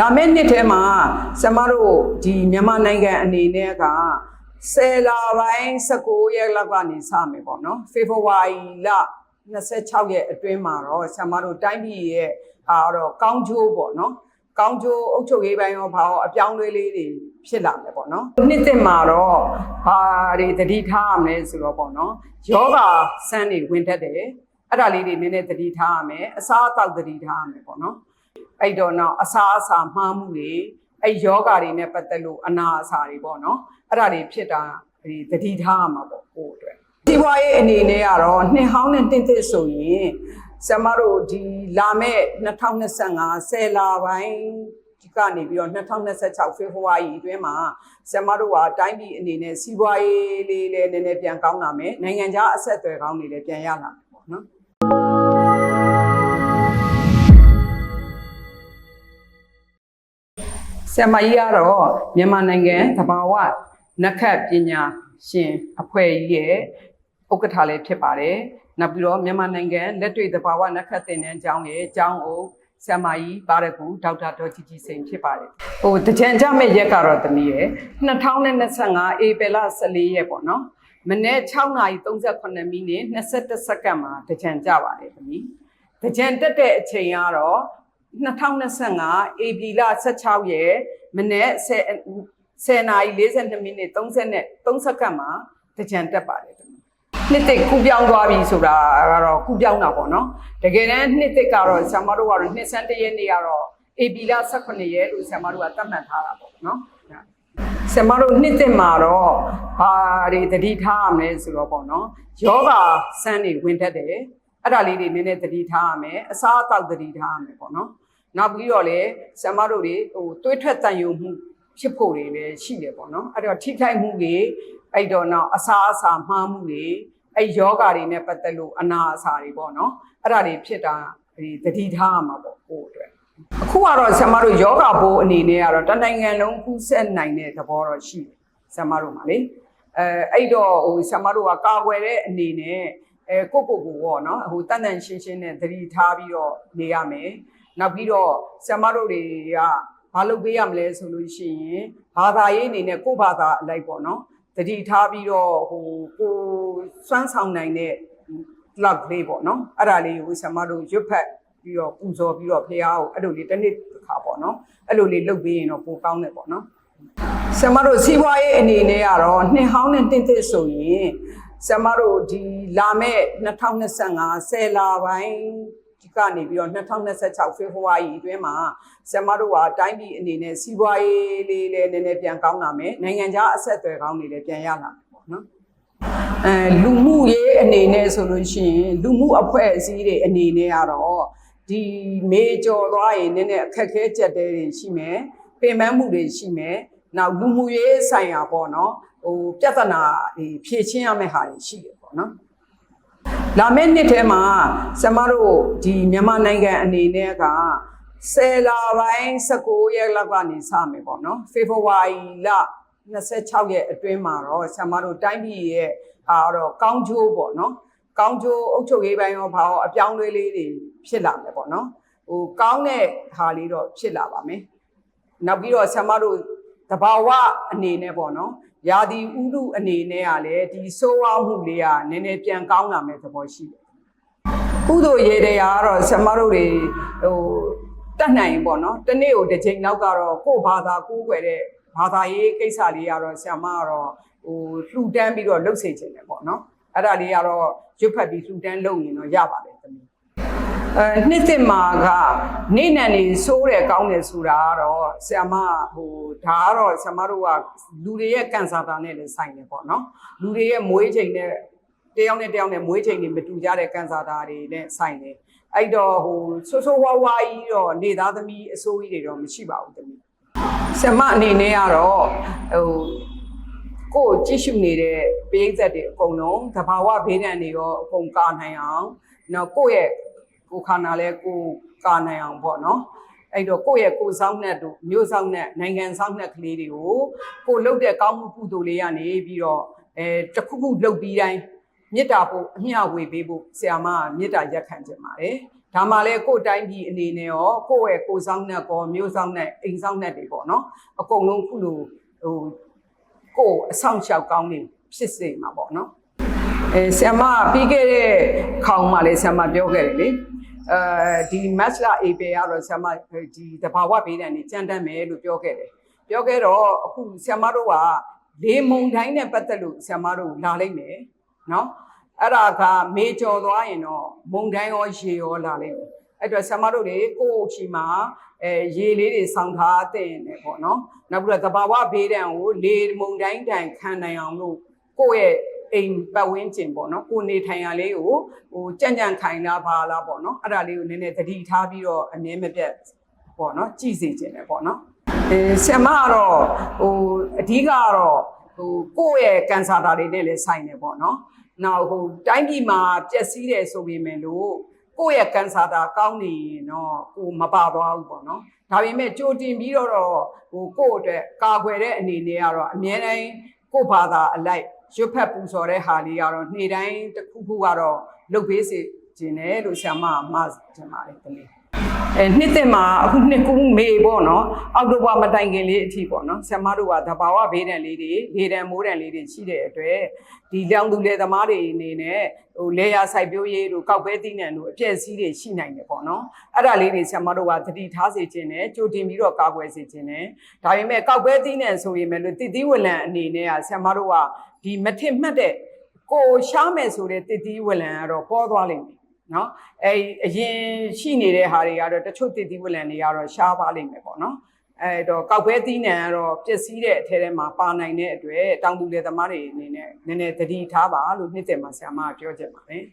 လာမယ့်နှစ်ထဲမှာကျမတို့ဒီမြန်မာနိုင်ငံအနေနဲ့ကဆယ်လပိုင်း19ရက်လောက်ကနေစမယ်ပေါ့နော်ဖေဖော်ဝါရီလ26ရက်အတွင်းမှာတော့ကျမတို့တိုင်းပြည်ရဲ့အာတော့ကောင်းကျိုးပေါ့နော်ကောင်းကျိုးအုပ်ချုပ်ရေးပိုင်းရောဘာရောအပြောင်းအလဲလေးတွေဖြစ်လာမယ်ပေါ့နော်နှစ်သက်မှာတော့ဘာတွေတတိထားရမလဲဆိုတော့ပေါ့နော်ယောဂဆန်းတွေဝင်တတ်တယ်အဲ့ဒါလေးတွေနည်းနည်းတတိထားရမယ်အစားအသောက်တတိထားရမယ်ပေါ့နော် အဲ့တော့နောက်အစာအစာမှားမှုတွေအဲ့ယောဂါတွေနဲ့ပတ်သက်လို့အနာအစာတွေပေါ့နော်အဲ့ဒါတွေဖြစ်တာဒီတတိထားရမှာပေါ့ကိုယ့်အတွက်ဒီဘွားရဲ့အနေနဲ့ကတော့နှစ်ဟောင်းနဲ့တင့်တစ်ဆိုရင်ဆမတို့ဒီလာမဲ့2025ဆယ်လပိုင်းဒီကနေပြီးတော့2026ဖေဖော်ဝါရီအတွင်းမှာဆမတို့ကတိုင်းပြည်အနေနဲ့စီးပွားရေးလေးလည်းနည်းနည်းပြန်ကောင်းလာမယ်နိုင်ငံခြားအဆက်အသွယ်ကောင်းတွေလည်းပြန်ရလာမယ်ပေါ့နော် ဆရာမကြီးကတော့မြန်မာနိုင်ငံသဘာဝနက္ခတ်ပညာရှင်အဖွဲ့ကြီးရဲ့ဥက္ကဋ္ဌလည်းဖြစ်ပါတယ်။နောက်ပြီးတော့မြန်မာနိုင်ငံလက်တွေ့သဘာဝနက္ခတ်သင်တန်းကျောင်းရဲ့ကျောင်းအုပ်ဆရာမကြီးပါရကူဒေါက်တာဒေါ်ကြီးကြီးစိန်ဖြစ်ပါတယ်။ဟိုတကြံကြမဲ့ရက်ကတော့တမီးရဲ့2025ဧပြီလ14ရက်ပေါ့နော်။မနေ့6:38မိနစ်21စက္ကန့်မှာတကြံကြပါတယ်တမီး။တကြံတက်တဲ့အချိန်ကတော့ 2025 AB လ16ရက်မနေ့10 10နာရီ42မိနစ်30နဲ့3စက္ကန့်မှာတကြံတက်ပါတယ်နှစ်သိကူပြောင်းသွားပြီဆိုတာကတော့ကူပြောင်းတာပေါ့နော်တကယ်တမ်းနှစ်သိကတော့ဆရာမတို့ကတော့နှစ်ဆန်းတရက်နေ့ကတော့ AB လ18ရက်လို့ဆရာမတို့ကသတ်မှတ်ထားတာပေါ့နော်ဆရာမတို့နှစ်သိမှာတော့ဘာတွေတတိထားရမလဲဆိုတော့ပေါ့နော်ယောဂဆန်းတွေဝင်တတ်တယ် အဲ့ဒါလေးတွေနည်းနည်းတတိထားရမယ်အစားအသောက်တတိထားရမယ်ပေါ့နော်နောက်ပြီးတော့လည်းဆမ်မတို့တွေဟိုသွေးထွက်တန်ယုံမှုဖြစ်ဖို့တွေပဲရှိတယ်ပေါ့နော်အဲ့တော့ထိခိုက်မှုတွေအဲ့တော့နောက်အစာအစာမှားမှုတွေအဲ့ယောဂါတွေနဲ့ပတ်သက်လို့အနာအစာတွေပေါ့နော်အဲ့ဒါတွေဖြစ်တာဒီတတိထားရမှာပေါ့ကိုယ့်အတွက်အခုကတော့ဆမ်မတို့ယောဂါဘိုးအနေနဲ့ကတော့တနိုင်ငံလုံးကူးဆက်နိုင်တဲ့သဘောတော့ရှိတယ်ဆမ်မတို့မှာလေအဲအဲ့တော့ဟိုဆမ်မတို့ကကာကွယ်တဲ့အနေနဲ့ အဲကိုကိုကိုပေါ့နော်ဟိုတန်တန်ရှင်းရှင်းနဲ့သတိထားပြီးတော့နေရမယ်နောက်ပြီးတော့ဆရာမတို့တွေကဘာလုပ်ပေးရမလဲဆိုလို့ရှိရင်ဘာသာရေးအနေနဲ့ကိုယ့်ဘာသာအလိုက်ပေါ့နော်တတိထားပြီးတော့ဟိုကိုစွမ်းဆောင်နိုင်တဲ့ club လေးပေါ့နော်အဲ့ဒါလေးကိုဆရာမတို့ရွတ်ဖက်ပြီးတော့ပူဇော်ပြီးတော့ဖះကိုအဲ့လိုလေးတစ်နှစ်တစ်ခါပေါ့နော်အဲ့လိုလေးလုပ်ပေးရင်တော့ပိုကောင်းတယ်ပေါ့နော်ဆရာမတို့စီးပွားရေးအနေနဲ့ကတော့နှစ်ဟောင်းနဲ့တင့်တစ်ဆိုရင် ဆရာမတို့ဒီလာမဲ့2025ဆယ်လပိုင်းဒီကနေပြီးတော့2026ဖေဖော်ဝါရီအတွင်းမှာဆရာမတို့ကတိုင်းပြည်အနေနဲ့စီးပွားရေးလေးလည်းနည်းနည်းပြန်ကောင်းလာမယ်နိုင်ငံခြားအဆက်အသွယ်ကောင်းတွေလည်းပြန်ရလာမယ်ပေါ့နော်အဲလူမှုရေးအနေနဲ့ဆိုလို့ရှိရင်လူမှုအဖွဲ့အစည်းတွေအနေနဲ့ကတော့ဒီမေကျော်သွားရင်နည်းနည်းအခက်အခဲကြက်တဲတွေရှိမယ်ပင်ပန်းမှုတွေရှိမယ်နောက်လူမှုရေးဆိုင်ရာပေါ့နော် ဟိုပြဿနာတွေဖြေရှင်းရမယ့်ဟာတွေရှိတယ်ပေါ့နော်လာမယ့်နှစ်ထဲမှာကျမတို့ဒီမြန်မာနိုင်ငံအနေနဲ့ကဆယ်လပိုင်း19ရက်လောက်ကနေစမယ်ပေါ့နော်ဖေဖော်ဝါရီလ26ရက်အတွင်းမှာတော့ကျမတို့တိုင်းပြည်ရဲ့အာတော့ကောင်းကျိုးပေါ့နော်ကောင်းကျိုးအုပ်ချုပ်ရေးပိုင်းရောဘာရောအပြောင်းအလဲလေးတွေဖြစ်လာမယ်ပေါ့နော်ဟိုကောင်းတဲ့ဟာလေးတော့ဖြစ်လာပါမယ်နောက်ပြီးတော့ဆရာမတို့တဘာဝအနေနဲ့ပေါ့နော် ယာဒီဥဒုအနေနဲ့ကလည်းဒီဆိုးဝါးမှုလေးကနည်းနည်းပြန်ကောင်းလာမယ်သဘောရှိတယ်ကုသိုလ်ရေတရားကတော့ဆရာမတို့တွေဟိုတတ်နိုင်ပေါ့နော်တနေ့ကိုတစ်ချိန်လောက်ကတော့ကိုယ့်ဘာသာကိုးကွယ်တဲ့ဘာသာရေးကိစ္စလေးကတော့ဆရာမကတော့ဟိုလှူဒန်းပြီးတော့လှုပ်စေခြင်းတယ်ပေါ့နော်အဲ့ဒါလေးကတော့ရွတ်ဖတ်ပြီးလှူဒန်းလုပ်ရင်တော့ရပါတယ်သမီး အဲနှစ်သက်မှာကနေနံနေစိုးတယ်ကောင်းတယ်ဆိုတာကတော့ဆ iam မဟိုဒါကတော့ဆ iam မတို့ကလူတွေရဲ့ကန်ဆာတာနဲ့လည်းဆိုင်တယ်ပေါ့နော်လူတွေရဲ့မွေးချိန်နဲ့တယောက်နဲ့တယောက်နဲ့မွေးချိန်တွေမတူကြတဲ့ကန်ဆာတာတွေနဲ့ဆိုင်တယ်အဲ့တော့ဟိုဆိုးဆိုးဝါးဝါးကြီးတော့နေသားသမီးအစိုးကြီးတွေတော့မရှိပါဘူးသမီးဆ iam မအနေနဲ့ကတော့ဟိုကိုယ်ကြည့်ရှုနေတဲ့ပရိသတ်တွေအကုန်လုံးသဘာဝဘေးဒဏ်တွေရောအကုန်ကာနိုင်အောင်နောက်ကိုယ့်ရဲ့ ကိုယ်ခန္ဓာလဲကိုယ်ကာနိုင်အောင်ပေါ့နော်အဲ့တော့ကိုယ့်ရဲ့ကိုယ်ဆောင်နဲ့တို့မျိုးဆောင်နဲ့နိုင်ငံဆောင်နဲ့ကလေးတွေကိုကိုယ်လုပ်တဲ့ကောင်းမှုကုသိုလ်လေးကနေပြီးတော့အဲတစ်ခုခုလုပ်ပြီးတိုင်းမေတ္တာပို့အမျှဝေပေးဖို့ဆရာမကမေတ္တာရက်ခံခြင်းပါတယ်ဒါမှလည်းကိုယ်တိုင်းပြည်အနေနဲ့ရောကိုယ့်ရဲ့ကိုယ်ဆောင်နဲ့ကောမျိုးဆောင်နဲ့အိမ်ဆောင်နဲ့တွေပေါ့နော်အကုန်လုံးခုလိုဟိုကိုယ်အဆောင်ရှောက်ကောင်းနေဖြစ်စေမှာပေါ့နော်အဲဆ iam မပြီးခဲ့တဲ့ခေါင်းမှာလည်းဆ iam မပြောခဲ့တယ်လေ အဲဒီမတ်လာအေပေကတော့ဆ iam မဒီတဘာဝဘေးဒဏ်နေကြမ်းတမ်းမယ်လို့ပြောခဲ့တယ်ပြောခဲ့တော့အခုဆ iam မတို့ကလေမုံတိုင်းနဲ့ပတ်သက်လို့ဆ iam မတို့လာလိုက်မယ်နော်အဲ့ဒါကမေကျော်သွားရင်တော့မုံတိုင်းရောရေရောလာလိမ့်မယ်အဲ့တော့ဆရာမတို့တွေကိုယ့်ချီမှာအဲရေလေးတွေဆောင်းထားတဲ့နေပေါ့နော်နောက်ပြီးတော့သဘာဝဘေးဒဏ်ကိုလေမုံတိုင်းတိုင်ခံနိုင်အောင်လို့ကိုယ့်ရဲ့ အိမ်ပတ်ဝန်းကျင်ပေါ့နော်ကိုယ်နေထိုင်ရလေးကိုဟိုကြံ့ကြံ့ခိုင်လာပါလားပေါ့နော်အဲ့ဒါလေးကိုနည်းနည်းသတိထားပြီးတော့အမြဲမပြတ်ပေါ့နော်ကြည့်စီခြင်းတယ်ပေါ့နော်အဲဆရာမကတော့ဟိုအဓိကကတော့ဟိုကိုယ့်ရဲ့ကန်ဆာတာတွေနဲ့လည်းဆိုင်နေပေါ့နော်နောက်ဟိုတိုင်းပြည်မှာပျက်စီးတယ်ဆိုပေမဲ့လို့ကိုယ့်ရဲ့ကန်ဆာတာကောင်းနေရင်တော့ကိုမပါသွားဘူးပေါ့နော်ဒါပေမဲ့ကြိုတင်ပြီးတော့တော့ဟိုကိုယ့်အတွက်ကာကွယ်တဲ့အနေနဲ့ကတော့အမြဲတမ်းကိုယ့်ဘာသာအလိုက် ရွတ်ဖက်ပူဇော်တဲ့ဟာလေးကတော့နေ့တိုင်းတစ်ခုခုကတော့လုပ်ပေးစေခြင်းတယ်လို့ဆရာမကမှားတင်ပါတယ်တလေး အဲနှစ်သက်မှာအခုနှစ်ကူးမေပေါ့နော်အောက်တိုဘာမတိုင်ခင်လေးအထိပေါ့နော်ဆရာမတို့ကသဘာဝဘေးဒဏ်လေးတွေလေဒဏ်မိုးဒဏ်လေးတွေရှိတဲ့အတွက်ဒီလျောင်သူလေသမားတွေအနေနဲ့ဟိုလေယာစိုက်ပျိုးရေးတို့ကောက်ပဲသီးနှံတို့အပြည့်စည်းတွေရှိနိုင်တယ်ပေါ့နော်အဲ့ဒါလေးတွေဆရာမတို့ကသတိထားစေခြင်းနဲ့ကြိုတင်ပြီးတော့ကာကွယ်စေခြင်းနဲ့ဒါပေမဲ့ကောက်ပဲသီးနှံဆိုရင်လည်းတည်တည်ဝလံအနေနဲ့ကဆရာမတို့ကဒီမထစ်မှတ်တဲ့ကိုရှားမယ်ဆိုတဲ့တည်တည်ဝလံကတော့ပေါ်သွားလိမ့်မယ် နော်အဲအရင်ရှိနေတဲ့ဟာတွေကတော့တချို့တည်တည်ဝလံတွေကတော့ရှားပါလိမ့်မယ်ပေါ့နော်အဲတော့ကောက်ပဲသီးနှံကတော့ပျက်စီးတဲ့အထဲထဲမှာပါနိုင်တဲ့အတွက်တောင်သူလယ်သမားတွေအနေနဲ့နည်းနည်းသတိထားပါလို့နှစ်သက်မှာဆရာမကပြောချင်ပါတယ်